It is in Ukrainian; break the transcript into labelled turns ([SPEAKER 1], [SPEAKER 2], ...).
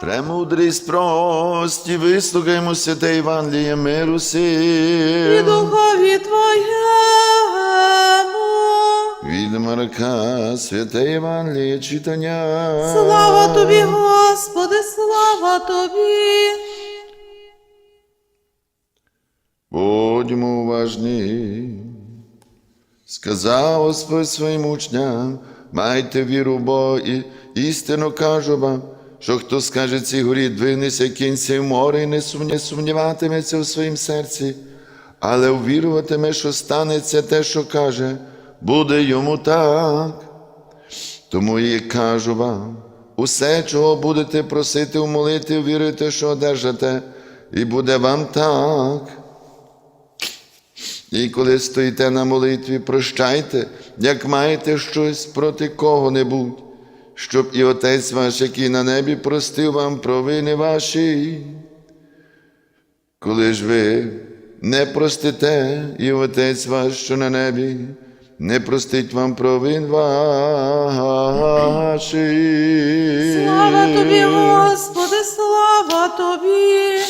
[SPEAKER 1] Премудрість прості, вислухаймо святе Євангеліє миру
[SPEAKER 2] і духові Твоєму.
[SPEAKER 1] Від Марка, святе Євангеліє читання.
[SPEAKER 2] Слава Тобі, Господи, слава Тобі.
[SPEAKER 1] Будьмо уважні. Сказав Господь своїм учням, майте віру Бога і істинно кажу вам, що хто скаже цій горі, двинися кінці в море і не сумніватиметься у своїм серці, але увіруватиме, що станеться те, що каже, буде йому так. Тому і кажу вам, усе, чого будете просити в молитві, віруйте, що одержите, і буде вам так. І коли стоїте на молитві, прощайте, як маєте щось проти кого-небудь, щоб і Отець ваш, який на небі, простив вам провини ваші. Коли ж ви не простите, і Отець ваш, що на небі, не простить вам провин ваших.
[SPEAKER 2] Слава Тобі, Господи, слава Тобі.